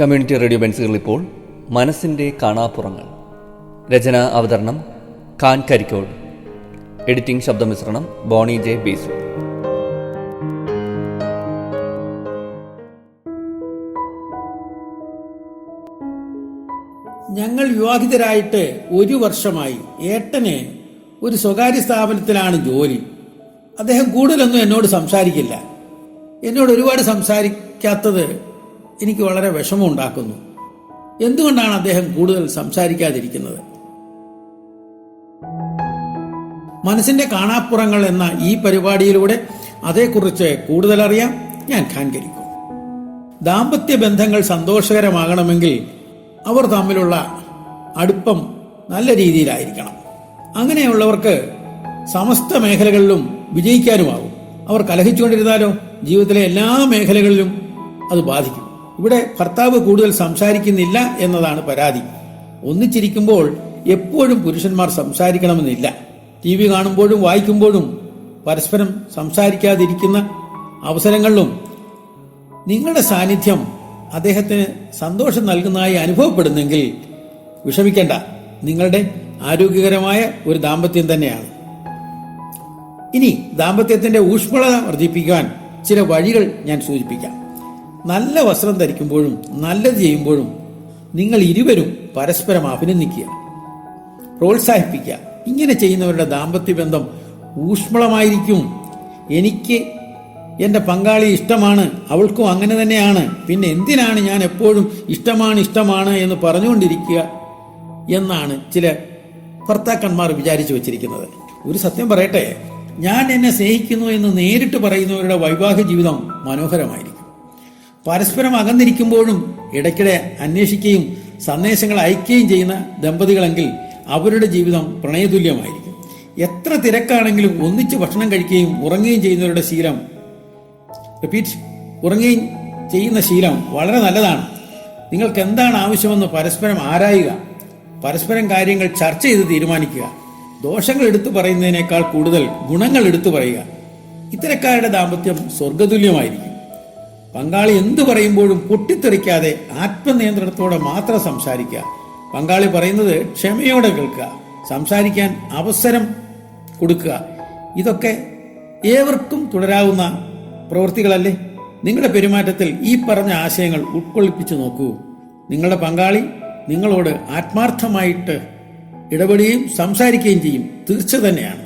Community radio ബെൻസുകൾ ഇപ്പോൾ മനസ്സിന്റെ കാണാപ്പുറങ്ങൾ. രചന അവതരണം ഖാൻ കരിക്കോൾ. എഡിറ്റിംഗ് ശബ്ദമിശ്രണം ബോണി ജെ ബീസു. ഞങ്ങൾ വിവാഹിതരായിട്ട് ഒരു വർഷമായി ഏട്ടനെ ഒരു സ്വകാര്യ സ്ഥാപനത്തിലാണ് ജോലി. അദ്ദേഹം കൂടുതലൊന്നും എന്നോട് സംസാരിക്കില്ല. എന്നോട് ഒരുപാട് സംസാരിക്കാത്തത് എനിക്ക് വളരെ വിഷമമുണ്ടാക്കുന്നു. എന്തുകൊണ്ടാണ് അദ്ദേഹം കൂടുതൽ സംസാരിക്കാതിരിക്കുന്നത്? മനസ്സിന്റെ കാണാപ്പുറങ്ങൾ എന്ന ഈ പരിപാടിയിലൂടെ അതേക്കുറിച്ച് കൂടുതലറിയാം. ഞാൻ ഖാൻകരിക്കും ദാമ്പത്യ ബന്ധങ്ങൾ സന്തോഷകരമാകണമെങ്കിൽ അവർ തമ്മിലുള്ള അടുപ്പം നല്ല രീതിയിലായിരിക്കണം. അങ്ങനെയുള്ളവർക്ക് സമസ്ത മേഖലകളിലും വിജയിക്കാനുമാകും അവർ കലഹിച്ചുകൊണ്ടിരുന്നാലോ? ജീവിതത്തിലെ എല്ലാ മേഖലകളിലും അത് ബാധിക്കും. ഇവിടെ ഭർത്താവ് കൂടുതൽ സംസാരിക്കുന്നില്ല എന്നതാണ് പരാതി. ഒന്നിച്ചിരിക്കുമ്പോൾ എപ്പോഴും പുരുഷന്മാർ സംസാരിക്കണമെന്നില്ല. ടി വി കാണുമ്പോഴും വായിക്കുമ്പോഴും പരസ്പരം സംസാരിക്കാതിരിക്കുന്ന അവസരങ്ങളിലും നിങ്ങളുടെ സാന്നിധ്യം അദ്ദേഹത്തിന് സന്തോഷം നൽകുന്നതായി അനുഭവപ്പെടുന്നെങ്കിൽ വിഷമിക്കേണ്ട. നിങ്ങളുടെ ആരോഗ്യകരമായ ഒരു ദാമ്പത്യം തന്നെയാണ്. ഇനി ദാമ്പത്യത്തിന്റെ ഊഷ്മളത വർദ്ധിപ്പിക്കാൻ ചില വഴികൾ ഞാൻ സൂചിപ്പിക്കാം. നല്ല വസ്ത്രം ധരിക്കുമ്പോഴും നല്ലത് ചെയ്യുമ്പോഴും നിങ്ങൾ ഇരുവരും പരസ്പരം അഭിനന്ദിക്കുക പ്രോത്സാഹിപ്പിക്കുക. ഇങ്ങനെ ചെയ്യുന്നവരുടെ ദാമ്പത്യ ബന്ധം ഊഷ്മളമായിരിക്കും. എനിക്ക് എന്റെ പങ്കാളി ഇഷ്ടമാണ് അവൾക്കും അങ്ങനെ തന്നെയാണ്. പിന്നെ എന്തിനാണ് ഞാൻ എപ്പോഴും ഇഷ്ടമാണ് ഇഷ്ടമാണ് എന്ന് പറഞ്ഞുകൊണ്ടിരിക്കുക എന്നാണ് ചില ഭർത്താക്കന്മാർ വിചാരിച്ചു വച്ചിരിക്കുന്നത്. ഒരു സത്യം പറയട്ടെ ഞാൻ എന്നെ സ്നേഹിക്കുന്നു എന്ന് നേരിട്ട് പറയുന്നവരുടെ വൈവാഹിക ജീവിതം മനോഹരമായിരിക്കും. പരസ്പരം അകന്നിരിക്കുമ്പോഴും ഇടയ്ക്കിടെ അന്വേഷിക്കുകയും സന്ദേശങ്ങൾ അയക്കുകയും ചെയ്യുന്ന ദമ്പതികളെങ്കിൽ അവരുടെ ജീവിതം പ്രണയതുല്യമായിരിക്കും. എത്ര തിരക്കാണെങ്കിലും ഒന്നിച്ച് ഭക്ഷണം കഴിക്കുകയും ഉറങ്ങുകയും ചെയ്യുന്നവരുടെ ശീലം റിപ്പീറ്റ് ഉറങ്ങുകയും ചെയ്യുന്ന ശീലം വളരെ നല്ലതാണ്. നിങ്ങൾക്ക് എന്താണ് ആവശ്യമെന്ന് പരസ്പരം ആരായുക? പരസ്പരം കാര്യങ്ങൾ ചർച്ച ചെയ്ത് തീരുമാനിക്കുക. ദോഷങ്ങൾ എടുത്തു പറയുന്നതിനേക്കാൾ കൂടുതൽ ഗുണങ്ങൾ എടുത്തു പറയുക. ഇത്തരക്കാരുടെ ദാമ്പത്യം സ്വർഗതുല്യമായിരിക്കും പങ്കാളി എന്തു പറയുമ്പോഴും പൊട്ടിത്തെറിക്കാതെ ആത്മനിയന്ത്രണത്തോടെ മാത്രം സംസാരിക്കുക പങ്കാളി പറയുന്നത് ക്ഷമയോടെ കേൾക്കുക സംസാരിക്കാൻ അവസരം കൊടുക്കുക ഇതൊക്കെ ഏവർക്കും തുടരാവുന്ന പ്രവൃത്തികളല്ലേ? നിങ്ങളുടെ പെരുമാറ്റത്തിൽ ഈ പറഞ്ഞ ആശയങ്ങൾ ഉൾക്കൊള്ളിപ്പിച്ചു നോക്കൂ. നിങ്ങളുടെ പങ്കാളി നിങ്ങളോട് ആത്മാർത്ഥമായിട്ട് ഇടപെടുകയും സംസാരിക്കുകയും ചെയ്യും. തീർച്ച തന്നെയാണ്.